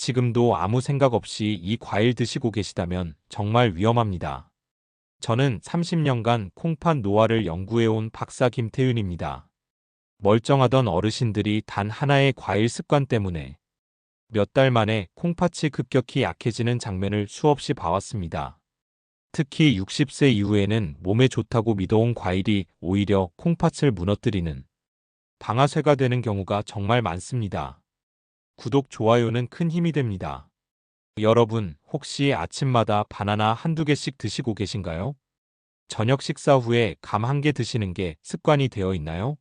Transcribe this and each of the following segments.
지금도 아무 생각 없이 이 과일 드시고 계시다면 정말 위험합니다. 저는 30년간 콩팥 노화를 연구해온 박사 김태윤입니다. 멀쩡하던 어르신들이 단 하나의 과일 습관 때문에 몇 달 만에 콩팥이 급격히 약해지는 장면을 수없이 봐왔습니다. 특히 60세 이후에는 몸에 좋다고 믿어온 과일이 오히려 콩팥을 무너뜨리는 방아쇠가 되는 경우가 정말 많습니다. 구독, 좋아요는 큰 힘이 됩니다. 여러분, 혹시 아침마다 바나나 한두 개씩 드시고 계신가요? 저녁 식사 후에 감 한 개 드시는 게 습관이 되어 있나요?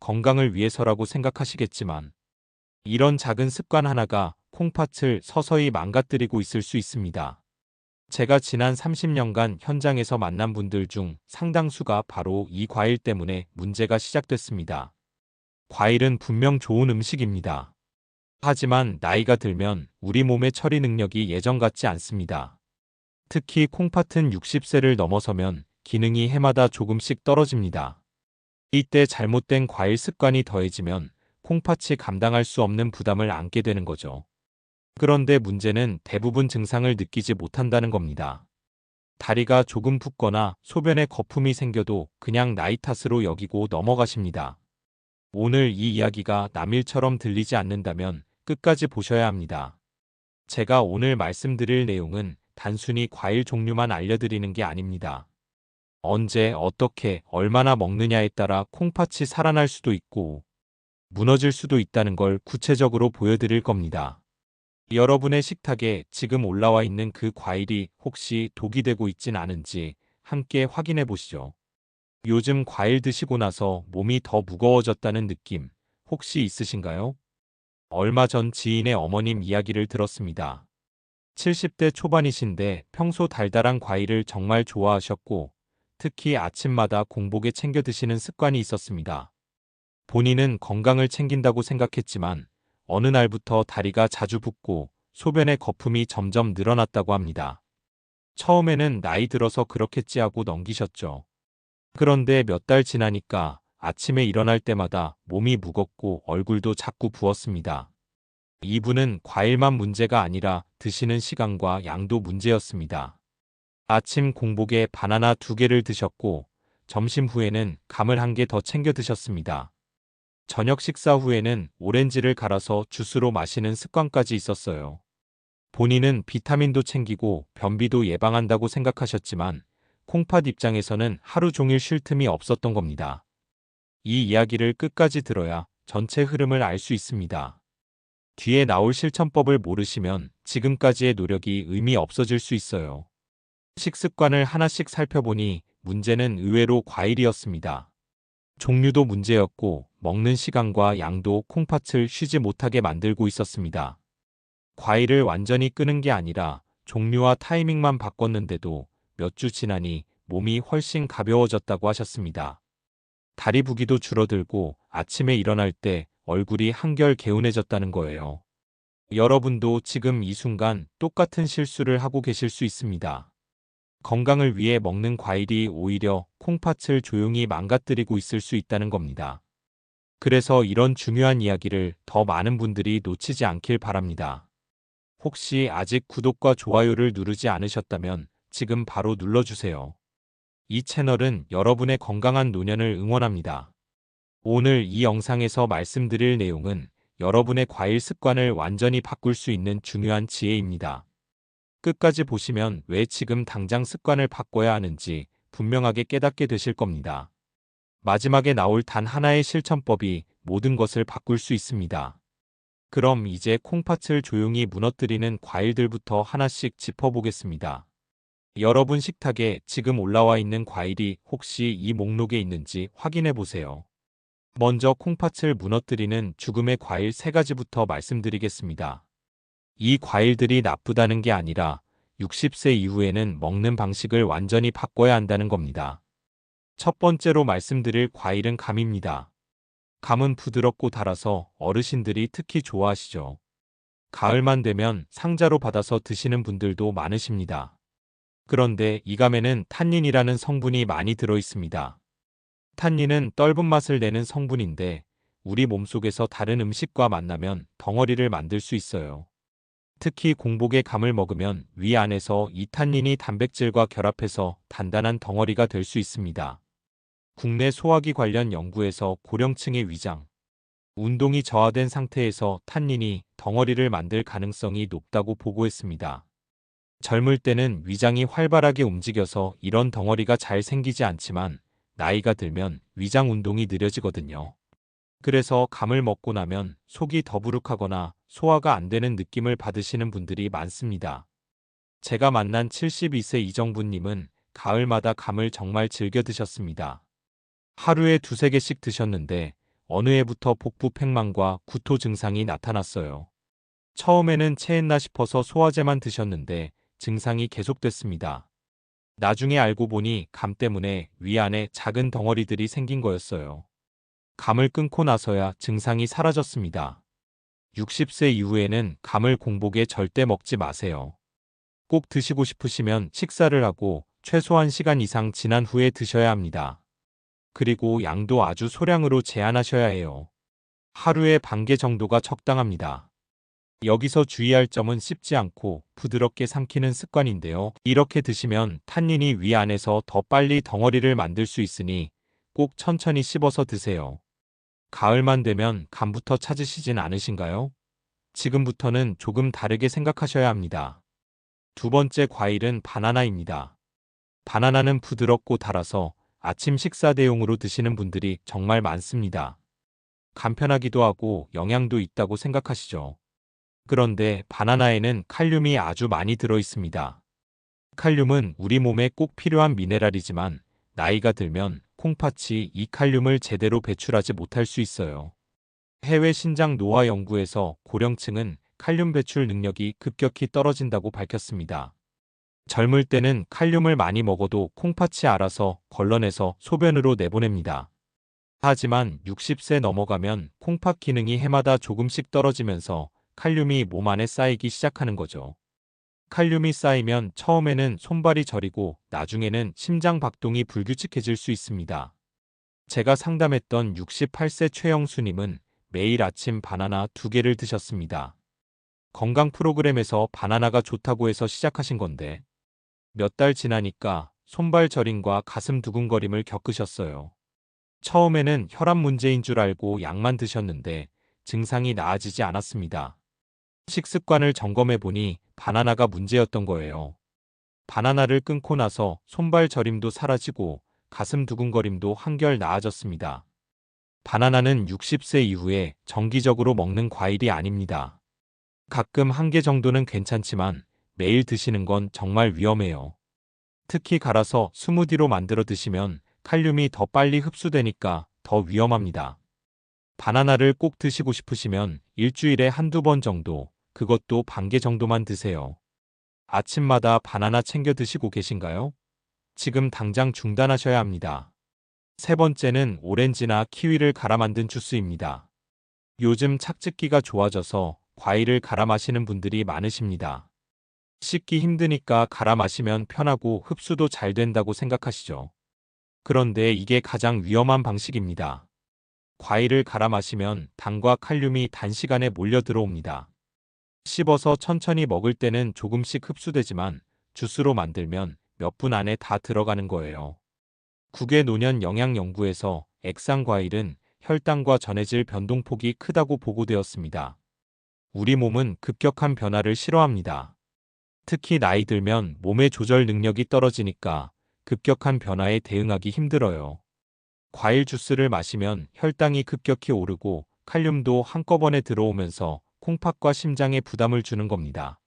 건강을 위해서라고 생각하시겠지만, 이런 작은 습관 하나가 콩팥을 서서히 망가뜨리고 있을 수 있습니다. 제가 지난 30년간 현장에서 만난 분들 중 상당수가 바로 이 과일 때문에 문제가 시작됐습니다. 과일은 분명 좋은 음식입니다. 하지만 나이가 들면 우리 몸의 처리 능력이 예전 같지 않습니다. 특히 콩팥은 60세를 넘어서면 기능이 해마다 조금씩 떨어집니다. 이때 잘못된 과일 습관이 더해지면 콩팥이 감당할 수 없는 부담을 안게 되는 거죠. 그런데 문제는 대부분 증상을 느끼지 못한다는 겁니다. 다리가 조금 붓거나 소변에 거품이 생겨도 그냥 나이 탓으로 여기고 넘어가십니다. 오늘 이 이야기가 남일처럼 들리지 않는다면 끝까지 보셔야 합니다. 제가 오늘 말씀드릴 내용은 단순히 과일 종류만 알려드리는 게 아닙니다. 언제, 어떻게, 얼마나 먹느냐에 따라 콩팥이 살아날 수도 있고 무너질 수도 있다는 걸 구체적으로 보여드릴 겁니다. 여러분의 식탁에 지금 올라와 있는 그 과일이 혹시 독이 되고 있진 않은지 함께 확인해 보시죠. 요즘 과일 드시고 나서 몸이 더 무거워졌다는 느낌 혹시 있으신가요? 얼마 전 지인의 어머님 이야기를 들었습니다. 70대 초반이신데 평소 달달한 과일을 정말 좋아하셨고 특히 아침마다 공복에 챙겨 드시는 습관이 있었습니다. 본인은 건강을 챙긴다고 생각했지만 어느 날부터 다리가 자주 붓고 소변의 거품이 점점 늘어났다고 합니다. 처음에는 나이 들어서 그렇겠지 하고 넘기셨죠. 그런데 몇 달 지나니까 아침에 일어날 때마다 몸이 무겁고 얼굴도 자꾸 부었습니다. 이분은 과일만 문제가 아니라 드시는 시간과 양도 문제였습니다. 아침 공복에 바나나 두 개를 드셨고 점심 후에는 감을 한 개 더 챙겨 드셨습니다. 저녁 식사 후에는 오렌지를 갈아서 주스로 마시는 습관까지 있었어요. 본인은 비타민도 챙기고 변비도 예방한다고 생각하셨지만 콩팥 입장에서는 하루 종일 쉴 틈이 없었던 겁니다. 이 이야기를 끝까지 들어야 전체 흐름을 알 수 있습니다. 뒤에 나올 실천법을 모르시면 지금까지의 노력이 의미 없어질 수 있어요. 식습관을 하나씩 살펴보니 문제는 의외로 과일이었습니다. 종류도 문제였고 먹는 시간과 양도 콩팥을 쉬지 못하게 만들고 있었습니다. 과일을 완전히 끄는 게 아니라 종류와 타이밍만 바꿨는데도 몇 주 지나니 몸이 훨씬 가벼워졌다고 하셨습니다. 다리 부기도 줄어들고 아침에 일어날 때 얼굴이 한결 개운해졌다는 거예요. 여러분도 지금 이 순간 똑같은 실수를 하고 계실 수 있습니다. 건강을 위해 먹는 과일이 오히려 콩팥을 조용히 망가뜨리고 있을 수 있다는 겁니다. 그래서 이런 중요한 이야기를 더 많은 분들이 놓치지 않길 바랍니다. 혹시 아직 구독과 좋아요를 누르지 않으셨다면 지금 바로 눌러주세요. 이 채널은 여러분의 건강한 노년을 응원합니다. 오늘 이 영상에서 말씀드릴 내용은 여러분의 과일 습관을 완전히 바꿀 수 있는 중요한 지혜입니다. 끝까지 보시면 왜 지금 당장 습관을 바꿔야 하는지 분명하게 깨닫게 되실 겁니다. 마지막에 나올 단 하나의 실천법이 모든 것을 바꿀 수 있습니다. 그럼 이제 콩팥을 조용히 무너뜨리는 과일들부터 하나씩 짚어보겠습니다. 여러분 식탁에 지금 올라와 있는 과일이 혹시 이 목록에 있는지 확인해 보세요. 먼저 콩팥을 무너뜨리는 죽음의 과일 세 가지부터 말씀드리겠습니다. 이 과일들이 나쁘다는 게 아니라 60세 이후에는 먹는 방식을 완전히 바꿔야 한다는 겁니다. 첫 번째로 말씀드릴 과일은 감입니다. 감은 부드럽고 달아서 어르신들이 특히 좋아하시죠. 가을만 되면 상자로 받아서 드시는 분들도 많으십니다. 그런데 이 감에는 탄닌이라는 성분이 많이 들어 있습니다. 탄닌은 떫은 맛을 내는 성분인데 우리 몸속에서 다른 음식과 만나면 덩어리를 만들 수 있어요. 특히 공복에 감을 먹으면 위 안에서 이 탄닌이 단백질과 결합해서 단단한 덩어리가 될 수 있습니다. 국내 소화기 관련 연구에서 고령층의 위장, 운동이 저하된 상태에서 탄닌이 덩어리를 만들 가능성이 높다고 보고했습니다. 젊을 때는 위장이 활발하게 움직여서 이런 덩어리가 잘 생기지 않지만 나이가 들면 위장 운동이 느려지거든요. 그래서 감을 먹고 나면 속이 더부룩하거나 소화가 안 되는 느낌을 받으시는 분들이 많습니다. 제가 만난 72세 이정부님은 가을마다 감을 정말 즐겨 드셨습니다. 하루에 두세 개씩 드셨는데 어느 해부터 복부 팽만과 구토 증상이 나타났어요. 처음에는 체했나 싶어서 소화제만 드셨는데 증상이 계속됐습니다. 나중에 알고 보니 감 때문에 위 안에 작은 덩어리들이 생긴 거였어요. 감을 끊고 나서야 증상이 사라졌습니다. 60세 이후에는 감을 공복에 절대 먹지 마세요. 꼭 드시고 싶으시면 식사를 하고 최소 1시간 이상 지난 후에 드셔야 합니다. 그리고 양도 아주 소량으로 제한하셔야 해요. 하루에 반 개 정도가 적당합니다. 여기서 주의할 점은 씹지 않고 부드럽게 삼키는 습관인데요. 이렇게 드시면 탄닌이 위 안에서 더 빨리 덩어리를 만들 수 있으니 꼭 천천히 씹어서 드세요. 가을만 되면 감부터 찾으시진 않으신가요? 지금부터는 조금 다르게 생각하셔야 합니다. 두 번째 과일은 바나나입니다. 바나나는 부드럽고 달아서 아침 식사 대용으로 드시는 분들이 정말 많습니다. 간편하기도 하고 영양도 있다고 생각하시죠. 그런데 바나나에는 칼륨이 아주 많이 들어 있습니다. 칼륨은 우리 몸에 꼭 필요한 미네랄이지만 나이가 들면 콩팥이 이 칼륨을 제대로 배출하지 못할 수 있어요. 해외 신장 노화 연구에서 고령층은 칼륨 배출 능력이 급격히 떨어진다고 밝혔습니다. 젊을 때는 칼륨을 많이 먹어도 콩팥이 알아서 걸러내서 소변으로 내보냅니다. 하지만 60세 넘어가면 콩팥 기능이 해마다 조금씩 떨어지면서 칼륨이 몸 안에 쌓이기 시작하는 거죠. 칼륨이 쌓이면 처음에는 손발이 저리고 나중에는 심장 박동이 불규칙해질 수 있습니다. 제가 상담했던 68세 최영수님은 매일 아침 바나나 두 개를 드셨습니다. 건강 프로그램에서 바나나가 좋다고 해서 시작하신 건데 몇 달 지나니까 손발 저림과 가슴 두근거림을 겪으셨어요. 처음에는 혈압 문제인 줄 알고 약만 드셨는데 증상이 나아지지 않았습니다. 식습관을 점검해 보니 바나나가 문제였던 거예요. 바나나를 끊고 나서 손발 저림도 사라지고 가슴 두근거림도 한결 나아졌습니다. 바나나는 60세 이후에 정기적으로 먹는 과일이 아닙니다. 가끔 한 개 정도는 괜찮지만 매일 드시는 건 정말 위험해요. 특히 갈아서 스무디로 만들어 드시면 칼륨이 더 빨리 흡수되니까 더 위험합니다. 바나나를 꼭 드시고 싶으시면 일주일에 한두 번 정도, 그것도 반 개 정도만 드세요. 아침마다 바나나 챙겨 드시고 계신가요? 지금 당장 중단하셔야 합니다. 세 번째는 오렌지나 키위를 갈아 만든 주스입니다. 요즘 착즙기가 좋아져서 과일을 갈아 마시는 분들이 많으십니다. 씻기 힘드니까 갈아 마시면 편하고 흡수도 잘 된다고 생각하시죠. 그런데 이게 가장 위험한 방식입니다. 과일을 갈아 마시면 당과 칼륨이 단시간에 몰려 들어옵니다. 씹어서 천천히 먹을 때는 조금씩 흡수되지만 주스로 만들면 몇 분 안에 다 들어가는 거예요. 국외 노년 영양 연구에서 액상 과일은 혈당과 전해질 변동폭이 크다고 보고되었습니다. 우리 몸은 급격한 변화를 싫어합니다. 특히 나이 들면 몸의 조절 능력이 떨어지니까 급격한 변화에 대응하기 힘들어요. 과일 주스를 마시면 혈당이 급격히 오르고 칼륨도 한꺼번에 들어오면서 콩팥과 심장에 부담을 주는 겁니다.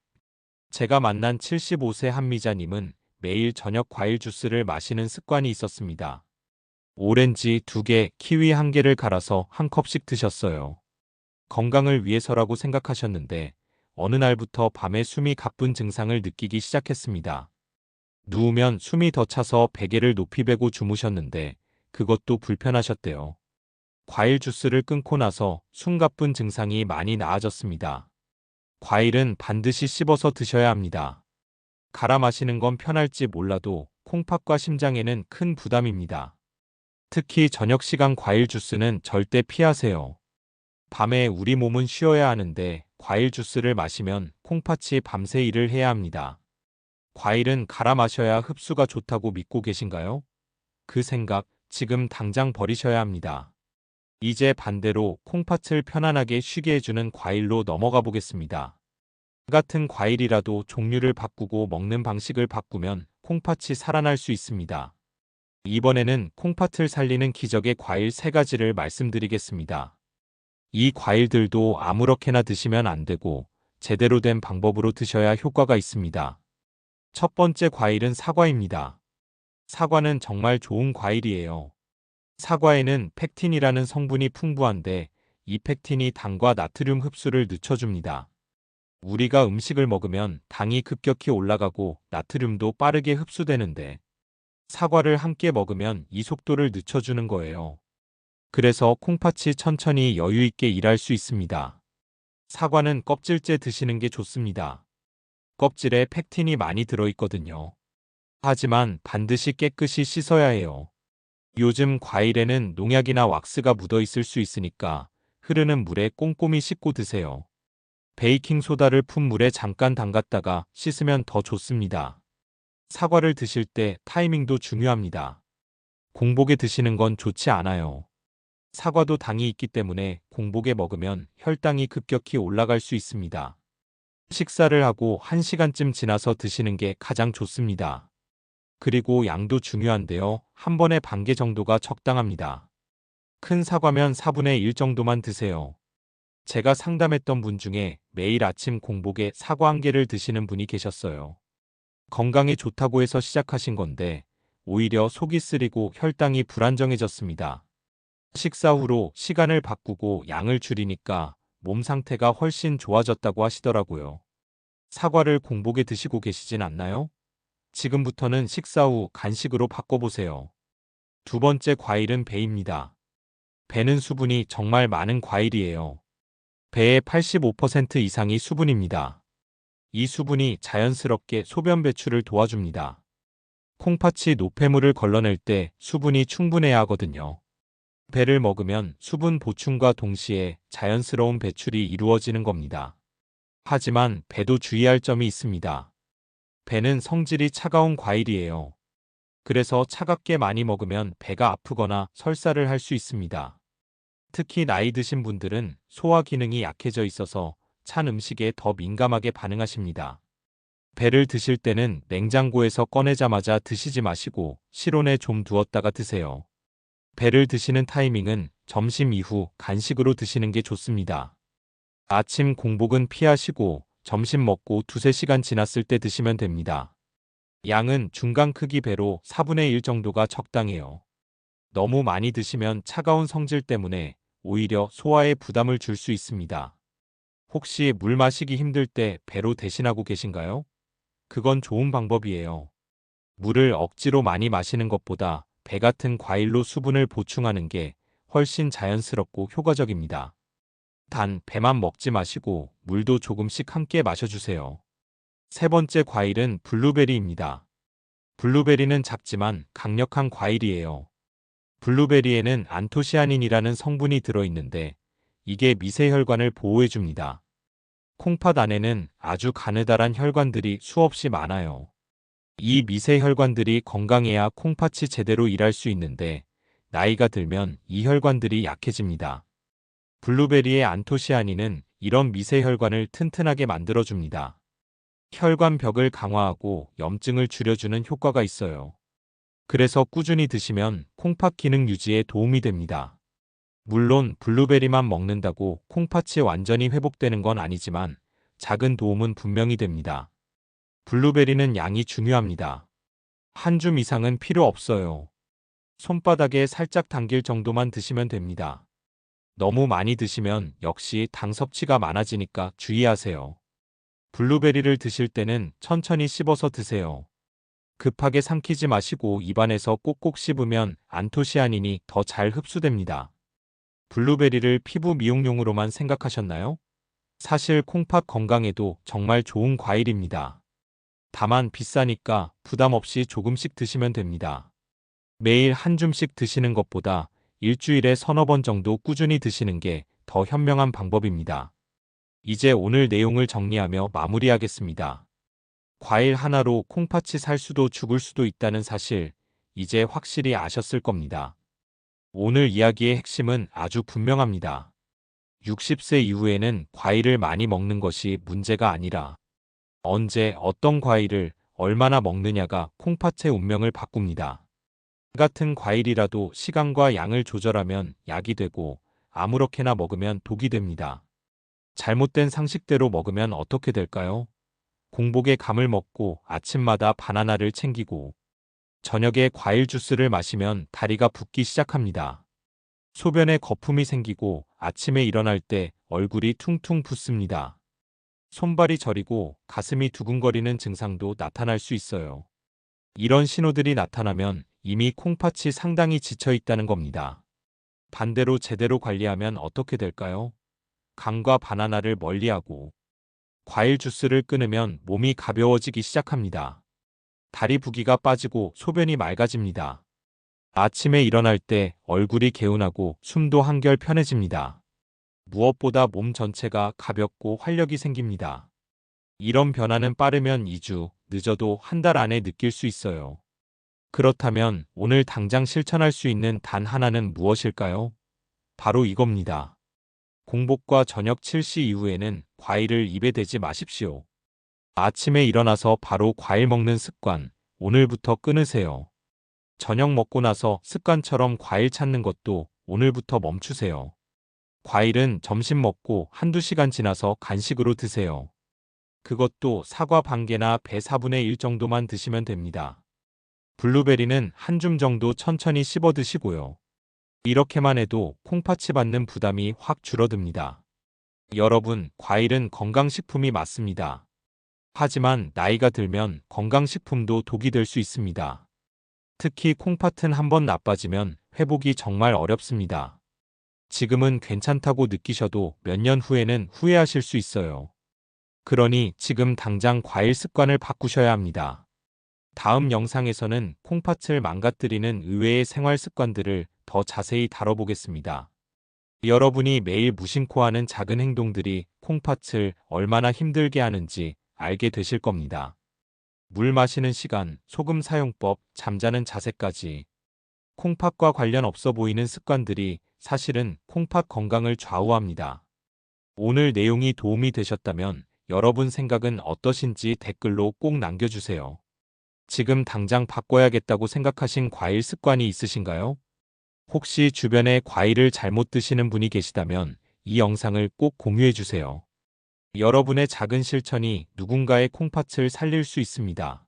제가 만난 75세 한미자님은 매일 저녁 과일 주스를 마시는 습관이 있었습니다. 오렌지 2개, 키위 1개를 갈아서 한 컵씩 드셨어요. 건강을 위해서라고 생각하셨는데 어느 날부터 밤에 숨이 가쁜 증상을 느끼기 시작했습니다. 누우면 숨이 더 차서 베개를 높이 베고 주무셨는데 그것도 불편하셨대요. 과일 주스를 끊고 나서 숨가쁜 증상이 많이 나아졌습니다. 과일은 반드시 씹어서 드셔야 합니다. 갈아 마시는 건 편할지 몰라도 콩팥과 심장에는 큰 부담입니다. 특히 저녁 시간 과일 주스는 절대 피하세요. 밤에 우리 몸은 쉬어야 하는데 과일 주스를 마시면 콩팥이 밤새 일을 해야 합니다. 과일은 갈아 마셔야 흡수가 좋다고 믿고 계신가요? 그 생각 지금 당장 버리셔야 합니다. 이제 반대로 콩팥을 편안하게 쉬게 해주는 과일로 넘어가 보겠습니다. 같은 과일이라도 종류를 바꾸고 먹는 방식을 바꾸면 콩팥이 살아날 수 있습니다. 이번에는 콩팥을 살리는 기적의 과일 3가지를 말씀드리겠습니다. 이 과일들도 아무렇게나 드시면 안 되고 제대로 된 방법으로 드셔야 효과가 있습니다. 첫 번째 과일은 사과입니다. 사과는 정말 좋은 과일이에요. 사과에는 펙틴이라는 성분이 풍부한데 이 펙틴이 당과 나트륨 흡수를 늦춰줍니다. 우리가 음식을 먹으면 당이 급격히 올라가고 나트륨도 빠르게 흡수되는데 사과를 함께 먹으면 이 속도를 늦춰주는 거예요. 그래서 콩팥이 천천히 여유 있게 일할 수 있습니다. 사과는 껍질째 드시는 게 좋습니다. 껍질에 펙틴이 많이 들어있거든요. 하지만 반드시 깨끗이 씻어야 해요. 요즘 과일에는 농약이나 왁스가 묻어 있을 수 있으니까 흐르는 물에 꼼꼼히 씻고 드세요. 베이킹소다를 푼 물에 잠깐 담갔다가 씻으면 더 좋습니다. 사과를 드실 때 타이밍도 중요합니다. 공복에 드시는 건 좋지 않아요. 사과도 당이 있기 때문에 공복에 먹으면 혈당이 급격히 올라갈 수 있습니다. 식사를 하고 1시간쯤 지나서 드시는 게 가장 좋습니다. 그리고 양도 중요한데요. 한 번에 반 개 정도가 적당합니다. 큰 사과면 4분의 1 정도만 드세요. 제가 상담했던 분 중에 매일 아침 공복에 사과 한 개를 드시는 분이 계셨어요. 건강에 좋다고 해서 시작하신 건데 오히려 속이 쓰리고 혈당이 불안정해졌습니다. 식사 후로 시간을 바꾸고 양을 줄이니까 몸 상태가 훨씬 좋아졌다고 하시더라고요. 사과를 공복에 드시고 계시진 않나요? 지금부터는 식사 후 간식으로 바꿔보세요. 두 번째 과일은 배입니다. 배는 수분이 정말 많은 과일이에요. 배의 85% 이상이 수분입니다. 이 수분이 자연스럽게 소변 배출을 도와줍니다. 콩팥이 노폐물을 걸러낼 때 수분이 충분해야 하거든요. 배를 먹으면 수분 보충과 동시에 자연스러운 배출이 이루어지는 겁니다. 하지만 배도 주의할 점이 있습니다. 배는 성질이 차가운 과일이에요. 그래서 차갑게 많이 먹으면 배가 아프거나 설사를 할 수 있습니다. 특히 나이 드신 분들은 소화 기능이 약해져 있어서 찬 음식에 더 민감하게 반응하십니다. 배를 드실 때는 냉장고에서 꺼내자마자 드시지 마시고 실온에 좀 두었다가 드세요. 배를 드시는 타이밍은 점심 이후 간식으로 드시는 게 좋습니다. 아침 공복은 피하시고 점심 먹고 두세 시간 지났을 때 드시면 됩니다. 양은 중간 크기 배로 4분의 1 정도가 적당해요. 너무 많이 드시면 차가운 성질 때문에 오히려 소화에 부담을 줄 수 있습니다. 혹시 물 마시기 힘들 때 배로 대신하고 계신가요? 그건 좋은 방법이에요. 물을 억지로 많이 마시는 것보다 배 같은 과일로 수분을 보충하는 게 훨씬 자연스럽고 효과적입니다. 단 배만 먹지 마시고 물도 조금씩 함께 마셔주세요. 세 번째 과일은 블루베리입니다. 블루베리는 작지만 강력한 과일이에요. 블루베리에는 안토시아닌이라는 성분이 들어있는데 이게 미세혈관을 보호해줍니다. 콩팥 안에는 아주 가느다란 혈관들이 수없이 많아요. 이 미세혈관들이 건강해야 콩팥이 제대로 일할 수 있는데 나이가 들면 이 혈관들이 약해집니다. 블루베리의 안토시아닌은 이런 미세혈관을 튼튼하게 만들어줍니다. 혈관 벽을 강화하고 염증을 줄여주는 효과가 있어요. 그래서 꾸준히 드시면 콩팥 기능 유지에 도움이 됩니다. 물론 블루베리만 먹는다고 콩팥이 완전히 회복되는 건 아니지만 작은 도움은 분명히 됩니다. 블루베리는 양이 중요합니다. 한 줌 이상은 필요 없어요. 손바닥에 살짝 당길 정도만 드시면 됩니다. 너무 많이 드시면 역시 당 섭취가 많아지니까 주의하세요. 블루베리를 드실 때는 천천히 씹어서 드세요. 급하게 삼키지 마시고 입안에서 꼭꼭 씹으면 안토시아닌이 더 잘 흡수됩니다. 블루베리를 피부 미용용으로만 생각하셨나요? 사실 콩팥 건강에도 정말 좋은 과일입니다. 다만 비싸니까 부담 없이 조금씩 드시면 됩니다. 매일 한 줌씩 드시는 것보다 일주일에 서너 번 정도 꾸준히 드시는 게 더 현명한 방법입니다. 이제 오늘 내용을 정리하며 마무리하겠습니다. 과일 하나로 콩팥이 살 수도 죽을 수도 있다는 사실, 이제 확실히 아셨을 겁니다. 오늘 이야기의 핵심은 아주 분명합니다. 60세 이후에는 과일을 많이 먹는 것이 문제가 아니라 언제 어떤 과일을 얼마나 먹느냐가 콩팥의 운명을 바꿉니다. 같은 과일이라도 시간과 양을 조절하면 약이 되고 아무렇게나 먹으면 독이 됩니다. 잘못된 상식대로 먹으면 어떻게 될까요? 공복에 감을 먹고 아침마다 바나나를 챙기고 저녁에 과일 주스를 마시면 다리가 붓기 시작합니다. 소변에 거품이 생기고 아침에 일어날 때 얼굴이 퉁퉁 붓습니다. 손발이 저리고 가슴이 두근거리는 증상도 나타날 수 있어요. 이런 신호들이 나타나면 이미 콩팥이 상당히 지쳐 있다는 겁니다. 반대로 제대로 관리하면 어떻게 될까요? 감과 바나나를 멀리하고 과일 주스를 끊으면 몸이 가벼워지기 시작합니다. 다리 부기가 빠지고 소변이 맑아집니다. 아침에 일어날 때 얼굴이 개운하고 숨도 한결 편해집니다. 무엇보다 몸 전체가 가볍고 활력이 생깁니다. 이런 변화는 빠르면 2주, 늦어도 한 달 안에 느낄 수 있어요. 그렇다면 오늘 당장 실천할 수 있는 단 하나는 무엇일까요? 바로 이겁니다. 공복과 저녁 7시 이후에는 과일을 입에 대지 마십시오. 아침에 일어나서 바로 과일 먹는 습관, 오늘부터 끊으세요. 저녁 먹고 나서 습관처럼 과일 찾는 것도 오늘부터 멈추세요. 과일은 점심 먹고 한두 시간 지나서 간식으로 드세요. 그것도 사과 반 개나 배 4분의 1 정도만 드시면 됩니다. 블루베리는 한 줌 정도 천천히 씹어 드시고요. 이렇게만 해도 콩팥이 받는 부담이 확 줄어듭니다. 여러분, 과일은 건강식품이 맞습니다. 하지만 나이가 들면 건강식품도 독이 될 수 있습니다. 특히 콩팥은 한번 나빠지면 회복이 정말 어렵습니다. 지금은 괜찮다고 느끼셔도 몇 년 후에는 후회하실 수 있어요. 그러니 지금 당장 과일 습관을 바꾸셔야 합니다. 다음 영상에서는 콩팥을 망가뜨리는 의외의 생활 습관들을 더 자세히 다뤄보겠습니다. 여러분이 매일 무심코 하는 작은 행동들이 콩팥을 얼마나 힘들게 하는지 알게 되실 겁니다. 물 마시는 시간, 소금 사용법, 잠자는 자세까지 콩팥과 관련 없어 보이는 습관들이 사실은 콩팥 건강을 좌우합니다. 오늘 내용이 도움이 되셨다면 여러분 생각은 어떠신지 댓글로 꼭 남겨주세요. 지금 당장 바꿔야겠다고 생각하신 과일 습관이 있으신가요? 혹시 주변에 과일을 잘못 드시는 분이 계시다면 이 영상을 꼭 공유해 주세요. 여러분의 작은 실천이 누군가의 콩팥을 살릴 수 있습니다.